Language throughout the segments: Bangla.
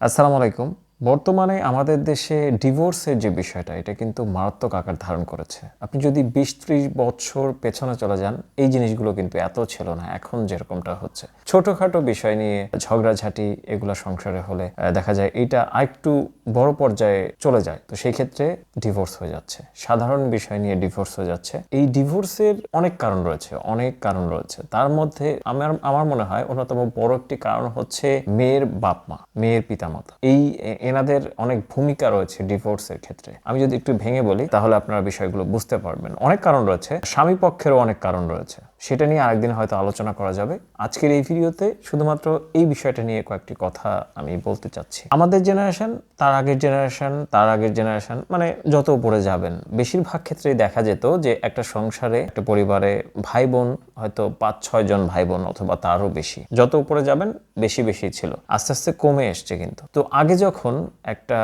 আসসালামু আলাইকুম। বর্তমানে আমাদের দেশে ডিভোর্সের যে বিষয়টা, এটা কিন্তু মারাত্মক আকার ধারণ করেছে। আপনি যদি বিশ ত্রিশ বছর পেছনে চলে যান, এই জিনিসগুলো কিন্তু এত ছিল না, এখন যেরকমটা হচ্ছে। ছোটখাটো বিষয় নিয়ে ঝগড়াঝাটি এগুলো সংসারে হলে দেখা যায় এটা আরেকটু বড় পর্যায়ে চলে যায়। তো সেই ক্ষেত্রে ডিভোর্স হয়ে যাচ্ছে। সাধারণ বিষয় নিয়ে ডিভোর্স হয়ে যাচ্ছে। এই ডিভোর্সের অনেক কারণ রয়েছে, অনেক কারণ রয়েছে। তার মধ্যে আমার আমার মনে হয় অন্যতম বড় একটি কারণ হচ্ছে মেয়ের বাপ মা মেয়ের পিতামাতা। এই এনাদের অনেক ভূমিকা রয়েছে ডিভোর্সের ক্ষেত্রে। আমি যদি একটু ভেঙে বলি, তাহলে আপনারা বিষয়গুলো বুঝতে পারবেন। অনেক কারণ রয়েছে স্বামী পক্ষেরও অনেক কারণ রয়েছে। সেটা নিয়ে আরেকদিন হয়তো আলোচনা করা যাবে। আজকের এই ভিডিওতে শুধুমাত্র এই বিষয়টা নিয়ে কয়েকটি কথা আমি বলতে চাচ্ছি। আমাদের জেনারেশন তার আগের জেনারেশন তার আগের জেনারেশন মানে যত উপরে যাবেন, বেশিরভাগ ক্ষেত্রেই দেখা যেত যে একটা সংসারে, একটা পরিবারে ভাই বোন হয়তো পাঁচ ছয় জন ভাই বোন অথবা তারও বেশি। যত উপরে যাবেন, বেশি বেশি ছিল। আস্তে আস্তে কমে এসছে কিন্তু। তো আগে যখন একটা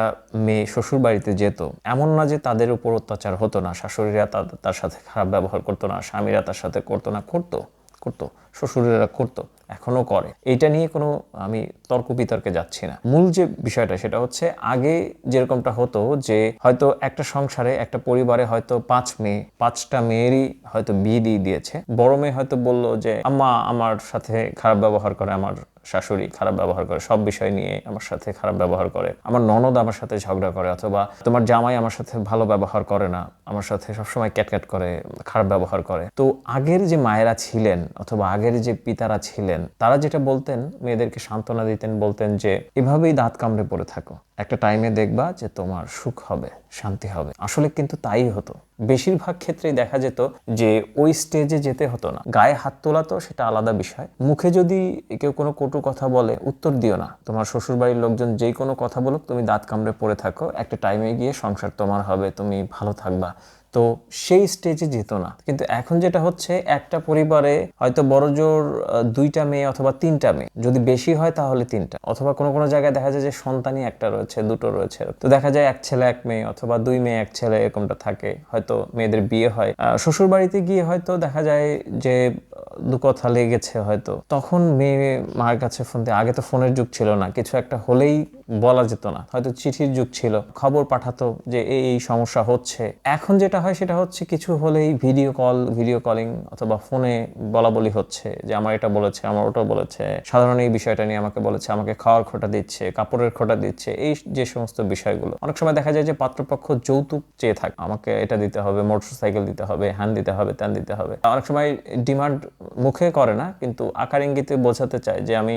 মেয়ে শ্বশুর বাড়িতে যেত, এমন না যে তাদের উপর অত্যাচার হতো না, শাশুড়িরা তার সাথে খারাপ ব্যবহার করতো না, স্বামীরা তার সাথে করতো না করতো করতো, শ্বশুরেরা করতো এখনও করে। এটা নিয়ে কোনো আমি তর্ক বিতর্কে যাচ্ছি না। মূল যে বিষয়টা সেটা হচ্ছে, আগে যেরকমটা হতো যে হয়তো একটা সংসারে একটা পরিবারে হয়তো পাঁচ মেয়ে, পাঁচটা মেয়েরই হয়তো বিয়ে দিয়ে দিয়েছে। বড় মেয়ে হয়তো বলল যে, আম্মা, আমার সাথে খারাপ ব্যবহার করে, আমার শাশুড়ি খারাপ ব্যবহার করে, সব বিষয় নিয়ে আমার সাথে খারাপ ব্যবহার করে। আমার ননদ আমার সাথে ঝগড়া করে অথবা তোমার জামাই আমার সাথে ভালো ব্যবহার করে না, আমার সাথে সবসময় ক্যাটক্যাট করে, খারাপ ব্যবহার করে। তো আগের যে মায়েরা ছিলেন অথবা আগের যে পিতারা ছিলেন, তারা যেটা বলতেন, মেয়েদেরকে সান্ত্বনা দিতেন, বলতেন যে, এভাবেই দাঁত কামড়ে পড়ে থাকো। একটা টাইমে দেখবা যে তোমার সুখ হবে, শান্তি হবে। আসলে কিন্তু তাই হতো। বেশিরভাগ ক্ষেত্রেই দেখা যেত যে ওই স্টেজে যেতে হতো না। গায়ে হাত তোলা তো সেটা আলাদা বিষয়। মুখে যদি কেউ কোনো কটু কথা বলে, উত্তর দিও না। তোমার শ্বশুরবাড়ির লোকজন যেই কোনো কথা বলুক, তুমি দাঁত কামড়ে পড়ে থাকো। একটা টাইমে গিয়ে সংসার তোমার হবে, তুমি ভালো থাকবা। তো সেই স্টেজে যেত না। কিন্তু এখন যেটা হচ্ছে, একটা পরিবারে হয়তো বড় জোর দুইটা মেয়ে অথবা তিনটা মেয়ে। যদি বেশি হয় তাহলে তিনটা। অথবা কোনো কোনো জায়গায় দেখা যায় যে সন্তানই একটা রয়েছে, দুটো রয়েছে। তো দেখা যায় এক ছেলে, এক মেয়ে অথবা দুই মেয়ে, এক ছেলে এরকমটা থাকে। হয়তো মেয়েদের বিয়ে হয়। শ্বশুর বাড়িতে গিয়ে হয়তো দেখা যায় যে দু কথা লেগেছে হয়তো। তখন মেয়ে মার কাছে ফোন দিয়ে। আগে তো ফোনের যুগ ছিল না। কিছু একটা হলেই বলা যেত না। হয়তো চিঠির যুগ ছিল, খবর পাঠাতো যে এই সমস্যা হচ্ছে। এখন যেটা হয় সেটা হচ্ছে কিছু হলেই ভিডিও কল ভিডিও কলিং অথবা ফোনে বলা বলি হচ্ছে যে আমার এটা বলেছে, আমার ওটা বলেছে। সাধারণ এই বিষয়টা নিয়ে আমাকে বলেছে, আমাকে খাওয়ার খোটা দিচ্ছে, কাপড়ের খোটা দিচ্ছে, এই যে সমস্ত বিষয়গুলো। অনেক সময় দেখা যায় যে পাত্রপক্ষ যৌতুক চেয়ে থাকে। আমাকে এটা দিতে হবে মোটর সাইকেল দিতে হবে হ্যান দিতে হবে, ত্যান দিতে হবে। অনেক সময় ডিমান্ড মুখে করে না, কিন্তু আকার ইঙ্গিতে বোঝাতে চায় যে আমি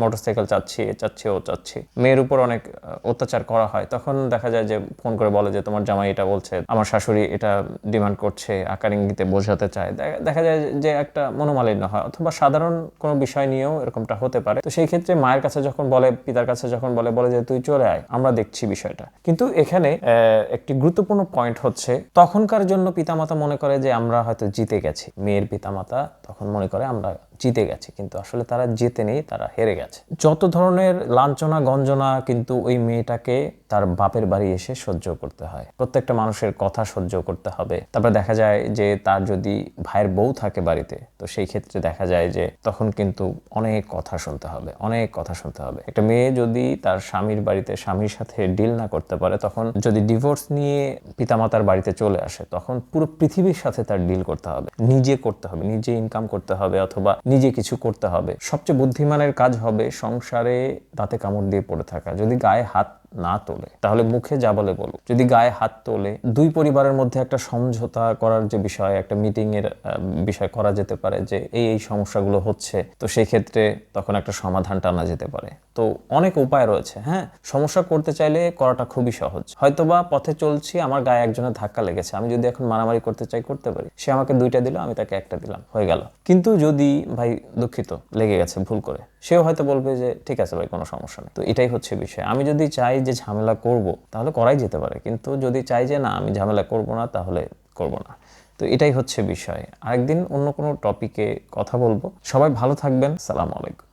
মোটর সাইকেল চাচ্ছি চাচ্ছি, ও চাচ্ছি। মেয়ের উপর অনেক অত্যাচার করা হয়। তখন দেখা যায় যে ফোন করে বলে যে, তোমার জামাই এটা বলছে, আমার শাশুড়ি এটা ডিমান্ড করছে, আকার ইঙ্গিতে বোঝাতে চায়। দেখা- যায় যে একটা মনোমালিন্য হয়, অথবা সাধারণ কোনো বিষয় নিয়েও এরকমটা হতে পারে। তো সেই ক্ষেত্রে মায়ের কাছে যখন বলে, পিতার কাছে যখন বলে বলে যে, তুই চলে আয়, আমরা দেখছি বিষয়টা। কিন্তু এখানে একটি গুরুত্বপূর্ণ পয়েন্ট হচ্ছে, তখনকার জন্য পিতামাতা মনে করে যে, আমরা হয়তো জিতে গেছি। মেয়ের পিতামাতা তখন মনে করে, আমরা জিতে গেছে, কিন্তু আসলে তারা জিতে নেই, তারা হেরে গেছে। যত ধরনের লাঞ্ছনা, গঞ্জনা কিন্তু ওই মেয়েটাকে তার বাপের বাড়ি এসে সহ্য করতে হয়। প্রত্যেকটা মানুষের কথা সহ্য করতে হবে। তারপর দেখা যায় যে তার যদি ভাইয়ের বউ থাকে বাড়িতে, তো সেই ক্ষেত্রে দেখা যায় যে তখন কিন্তু অনেক কথা শুনতে হবে, অনেক কথা শুনতে হবে। একটা মেয়ে যদি তার স্বামীর বাড়িতে স্বামীর সাথে ডিল না করতে পারে, তখন যদি ডিভোর্স নিয়ে পিতামাতার বাড়িতে চলে আসে, তখন পুরো পৃথিবীর সাথে তার ডিল করতে হবে। নিজে করতে হবে, নিজে ইনকাম করতে হবে অথবা নিজে কিছু করতে হবে। সবচেয়ে বুদ্ধিমানের কাজ হবে সংসারে দাঁতে কামড় দিয়ে পড়ে থাকা। যদি গায়ে হাত না তোলে। তাহলে মুখে যা বলে বলুক। যদি গায়ে হাত তোলে, দুই পরিবারের মধ্যে একটা সমঝোতা করার যে বিষয়, একটা মিটিং এর বিষয় করা যেতে পারে যে এই এই সমস্যাগুলো হচ্ছে, তো সেই ক্ষেত্রে তখন একটা সমাধান টানা যেতে পারে। তো অনেক উপায় রয়েছে হ্যাঁ? সমস্যা করতে চাইলে করাটা খুবই সহজ। হয়তোবা পথে চলছি, আমার গায়ে একজনের ধাক্কা লেগেছে, আমি যদি এখন মারামারি করতে চাই, করতে পারি। সে আমাকে দুইটা দিল, আমি তাকে একটা দিলাম, হয়ে গেল। কিন্তু যদি, ভাই, দুঃখিত, লেগে গেছে ভুল করে। সেও হয়তো বলবে যে, ঠিক আছে ভাই, কোনো সমস্যা নেই। তো এটাই হচ্ছে বিষয়। আমি যদি চাই যে ঝামেলা করব, তাহলে করাই যেতে পারে। কিন্তু যদি চাই যে, না, আমি ঝামেলা করব না, তাহলে করব না। তো এটাই হচ্ছে বিষয়। আরেকদিন অন্য কোনো টপিকে কথা বলব। সবাই ভালো থাকবেন। সালাম আলাইকুম।